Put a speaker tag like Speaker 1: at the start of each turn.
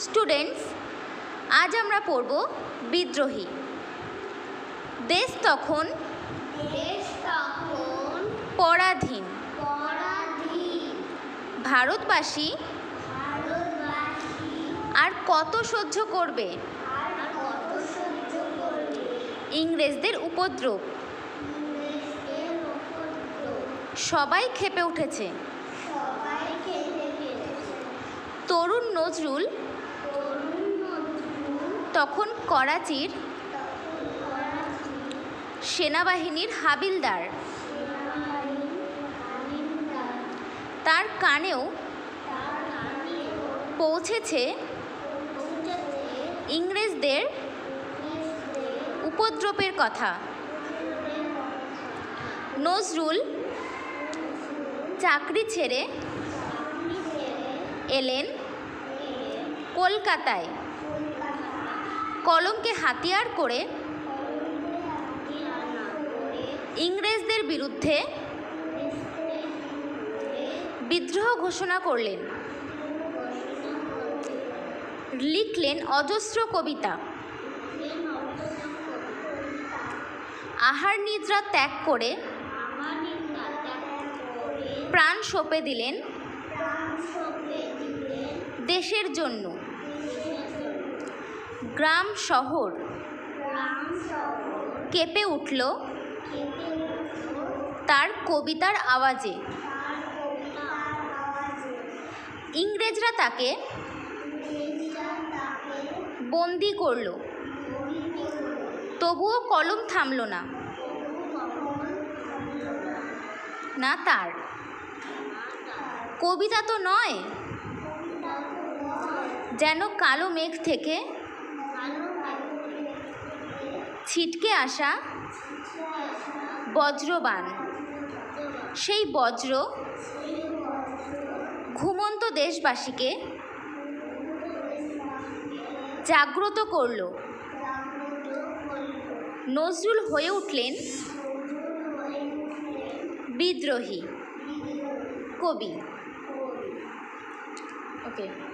Speaker 1: Students আজ আমরা পড়ব বিদ্রোহী। দেশ তখন
Speaker 2: দেশ তখন
Speaker 1: পরাধীন।
Speaker 2: পরাধীন।
Speaker 1: ভারতবাসী
Speaker 2: ভারতবাসী
Speaker 1: আর কত সহ্য করবে?
Speaker 2: আর কত সহ্য করবে?
Speaker 1: ইংরেজদের উপদ্রব।
Speaker 2: ইংরেজদের উপদ্রব।
Speaker 1: সবাই খেপে উঠেছে।
Speaker 2: সবাই
Speaker 1: তরুণ নজরুল তখন করাচির সেনাবাহিনীর হাবিলদার। তার কানেও পৌঁছেছে ইংরেজদের উপদ্রবের কথা। নজরুল চাকরি ছেড়ে এলেন কলকাতায়।
Speaker 2: কলকাতা
Speaker 1: কলমকে হাতিয়ার করে ইংরেজদের বিরুদ্ধে বিদ্রোহ ঘোষণা করলেন। লিখলেন অজস্র কবিতা। আহার নিদ্রা ত্যাগ করে প্রাণ সঁপে দিলেন। দেশের জন্য। গ্রাম শহর কেঁপে উঠল তার কবিতার আওয়াজে। ইংরেজরা তাকে বন্দি করল তবুও কলম থামল না
Speaker 2: না।
Speaker 1: তার কবিতা তো নয় যেন কালো মেঘ থেকে ছিটকে আসা বজ্রবান।
Speaker 2: সেই বজ্র
Speaker 1: ঘুমন্ত দেশবাসীকে জাগ্রত করল। নজরুল হয়ে উঠলেন বিদ্রোহী কবি। ওকে।